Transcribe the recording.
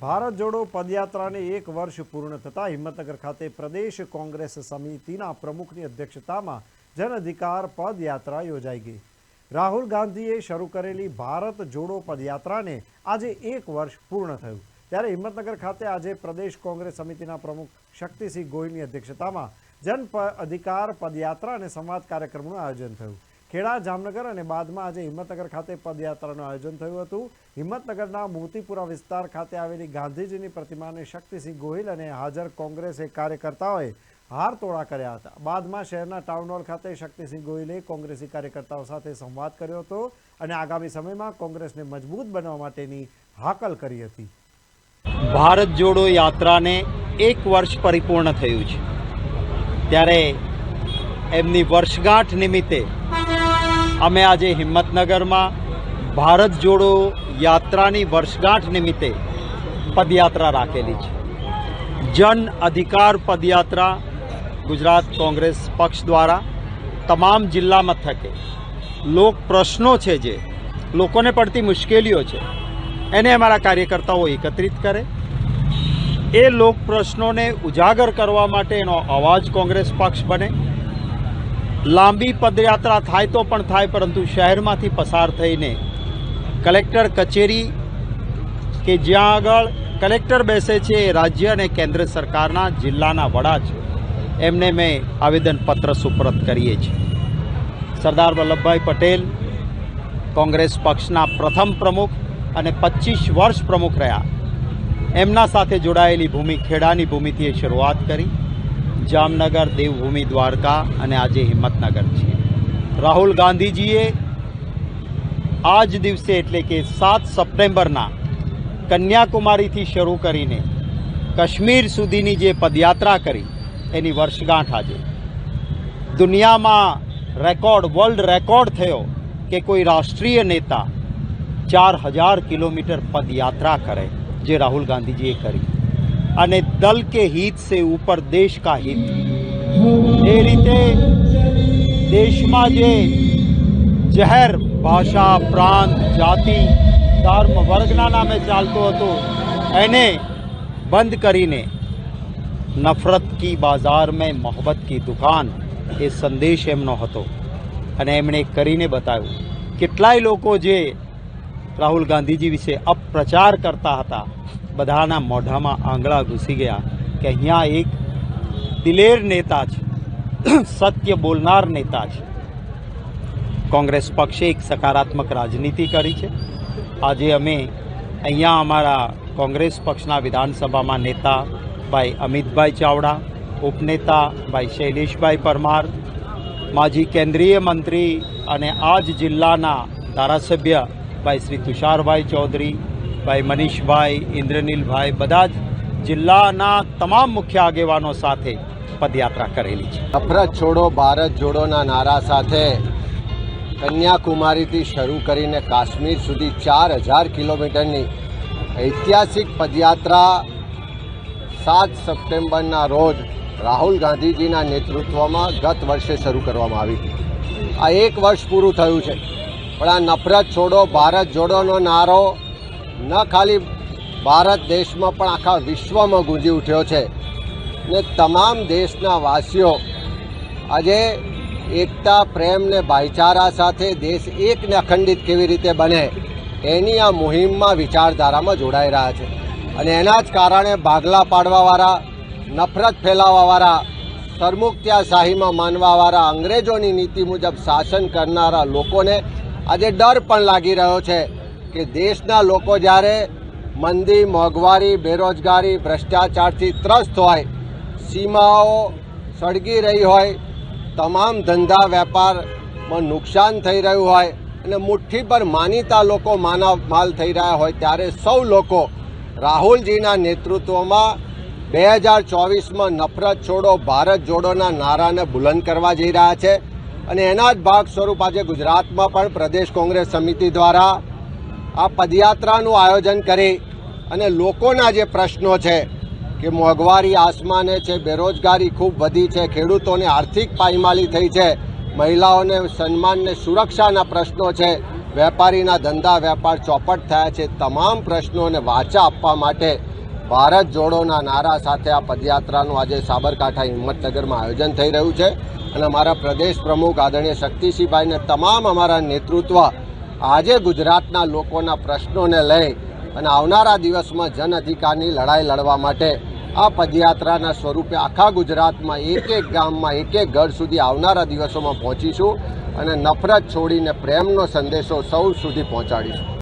ભારત જોડો પદયાત્રાને એક વર્ષ પૂર્ણ થતાં હિંમતનગર ખાતે પ્રદેશ કોંગ્રેસ સમિતિના પ્રમુખની અધ્યક્ષતામાં જન અધિકાર પદયાત્રા યોજાઈ ગઈ. રાહુલ ગાંધીએ શરૂ કરેલી ભારત જોડો પદયાત્રાને આજે એક વર્ષ પૂર્ણ થયું. ત્યારે હિંમતનગર ખાતે આજે પ્રદેશ કોંગ્રેસ સમિતિના પ્રમુખ શક્તિસિંહ ગોહિલની અધ્યક્ષતામાં જન અધિકાર પદયાત્રા અને સંવાદ કાર્યક્રમનું આયોજન થયું. ખેડા, જામનગર અને બાદમાં આજે હિંમતનગર ખાતે પદયાત્રાનું આયોજન થયું હતું. હિંમતનગરના મોતીપુરા વિસ્તાર ખાતે આવેલી ગાંધીજીની પ્રતિમાને શક્તિસિંહ ગોહિલ અને હાજર કોંગ્રેસે કાર્યકર્તાઓએ હાર તોડા કર્યા હતા. બાદમાં શહેરના ટાઉન હોલ ખાતે શક્તિસિંહ ગોહિલે કોંગ્રેસી કાર્યકર્તાઓ સાથે સંવાદ કર્યો હતો અને આગામી સમયમાં કોંગ્રેસને મજબૂત બનાવવા માટેની હાકલ કરી હતી. ભારત જોડો યાત્રાને એક વર્ષ પરિપૂર્ણ થયું છે. ત્યારે એમની વર્ષગાંઠ નિમિત્તે અમે આજે હિંમતનગરમાં ભારત જોડો યાત્રાની વર્ષગાંઠ નિમિત્તે પદયાત્રા રાખેલી છે. જન અધિકાર પદયાત્રા ગુજરાત કોંગ્રેસ પક્ષ દ્વારા તમામ જિલ્લા મથકે લોક પ્રશ્નો છે જે લોકોને પડતી મુશ્કેલીઓ છે, એને અમારા કાર્યકર્તાઓ એકત્રિત કરે. એ લોક પ્રશ્નોને ઉજાગર કરવા માટે એનો અવાજ કોંગ્રેસ પક્ષ બને. લાંબી પદયાત્રા થાય તો પણ થાય, પરંતુ શહેરમાંથી પસાર થઈને કલેક્ટર કચેરી કે જ્યાં આગળ કલેક્ટર બેસે છે એ રાજ્ય અને કેન્દ્ર સરકારના જિલ્લાના વડા છે. એમને મેં આવેદનપત્ર સુપરત કરીએ છીએ. સરદાર વલ્લભભાઈ પટેલ કોંગ્રેસ પક્ષના પ્રથમ પ્રમુખ અને પચીસ વર્ષ પ્રમુખ રહ્યા. એમના સાથે જોડાયેલી ભૂમિ ખેડાની ભૂમિથી એ શરૂઆત કરી. જામનગર દેવભૂમિ દ્વારકા અને આજે હિંમતનગર છે રાહુલ ગાંધીજીએ આ જ દિવસે એટલે કે સાત સપ્ટેમ્બરના કન્યાકુમારીથી શરૂ કરીને કાશ્મીર સુધીની જે પદયાત્રા કરી, એની વર્ષગાંઠ આજે. દુનિયામાં રેકોર્ડ, વર્લ્ડ રેકોર્ડ થયો કે કોઈ રાષ્ટ્રીય નેતા ચાર હજાર કિલોમીટર પદયાત્રા કરે, જે રાહુલ ગાંધીજીએ કરી. અને દલ કે હિત સે ઉપર દેશ કા હિત. એ રીતે દેશમાં જે જહેર ભાષા, પ્રાંત, જાતિ, ધર્મ, વર્ગના નામે ચાલતો હતો, એને બંધ કરીને નફરત કી બાજાર મેં મોહબ્બત કી દુકાન એ સંદેશ એમનો હતો. અને એમણે કરીને બતાવ્યું, કેટલાય લોકો જે રાહુલ ગાંધીજી વિશે અપપ્રચાર કરતા હતા બધાના મોઢામાં આંગળા ઘૂસી ગયા કે અહીંયા એક દિલેર નેતા છે, સત્ય બોલનાર નેતા છે. કોંગ્રેસ પક્ષે એક સકારાત્મક રાજનીતિ કરી છે. આજે અમે અહીંયા અમારા કોંગ્રેસ પક્ષના વિધાનસભામાં નેતા ભાઈ અમિતભાઈ ચાવડા, ઉપનેતા ભાઈ શૈલેષભાઈ પરમાર, માજી કેન્દ્રીય મંત્રી અને આ જ જિલ્લાના ધારાસભ્ય ભાઈ શ્રી તુષારભાઈ ચૌધરી ભાઈ મનીષભાઈ ઇન્દ્રનીલભાઈ બધા જ જિલ્લાના તમામ મુખ્ય આગેવાનો સાથે પદયાત્રા કરેલી છે. નફરત છોડો, ભારત જોડોના નારા સાથે કન્યાકુમારીથી શરૂ કરીને કાશ્મીર સુધી ચાર હજાર કિલોમીટરની ઐતિહાસિક પદયાત્રા સાત સપ્ટેમ્બરના રોજ રાહુલ ગાંધીજીના નેતૃત્વમાં ગત વર્ષે શરૂ કરવામાં આવી હતી. આ એક વર્ષ પૂરું થયું છે. પણ આ નફરત છોડો, ભારત જોડોનો નારો ન ખાલી ભારત દેશમાં પણ આખા વિશ્વમાં ગુંજી ઉઠ્યો છે. ને તમામ દેશના વાસીઓ, આજે એકતા, પ્રેમ ને ભાઈચારા સાથે દેશ એકને અખંડિત કેવી રીતે બને, એની આ મુહિમમાં વિચારધારામાં જોડાઈ રહ્યા છે. અને એના જ કારણે ભાગલા પાડવાવાળા, નફરત ફેલાવવાવાળા સરમુખત્યાશાહીમાં માનવાવાળા, અંગ્રેજોની નીતિ મુજબ શાસન કરનારા લોકોને આજે ડર પણ લાગી રહ્યો છે. કે દેશના લોકો જ્યારે મંદી, મોંઘવારી, બેરોજગારી, ભ્રષ્ટાચારથી ત્રસ્ત હોય, સીમાઓ સળગી રહી હોય, તમામ ધંધા વેપારમાં નુકસાન થઈ રહ્યું હોય અને મુઠ્ઠી પર માનીતા લોકો માનવ માલ થઈ રહ્યા હોય, ત્યારે સૌ લોકો રાહુલજીના નેતૃત્વમાં બે હજાર ચોવીસમાં નફરત છોડો, ભારત જોડોના નારાને બુલંદ કરવા જઈ રહ્યા છે. અને એના જ ભાગ સ્વરૂપ આજે ગુજરાતમાં પણ પ્રદેશ કોંગ્રેસ સમિતિ દ્વારા આ પદયાત્રાનું આયોજન કરી અને લોકોના જે પ્રશ્નો છે કે મોંઘવારી આસમાને છે, બેરોજગારી ખૂબ વધી છે, ખેડૂતોને આર્થિક પાયમાલી થઈ છે, મહિલાઓને સન્માનને સુરક્ષાના પ્રશ્નો છે, વેપારીના ધંધા વેપાર ચોપટ થયા છે, તમામ પ્રશ્નોને વાચા આપવા માટે ભારત જોડોના નારા સાથે આ પદયાત્રાનું આજે સાબરકાંઠા હિંમતનગરમાં આયોજન થઈ રહ્યું છે. અને અમારા પ્રદેશ પ્રમુખ આદરણીય શક્તિસિંહભાઈને તમામ અમારા નેતૃત્વ આજે ગુજરાતના લોકોના પ્રશ્નોને લઈ અને આવનારા દિવસમાં જન અધિકારની લડાઈ લડવા માટે આ પદયાત્રાના સ્વરૂપે આખા ગુજરાતમાં એક એક ગામમાં એક એક ઘર સુધી આવનારા દિવસોમાં પહોંચીશું અને નફરત છોડીને પ્રેમનો સંદેશો સૌ સુધી પહોંચાડીશું.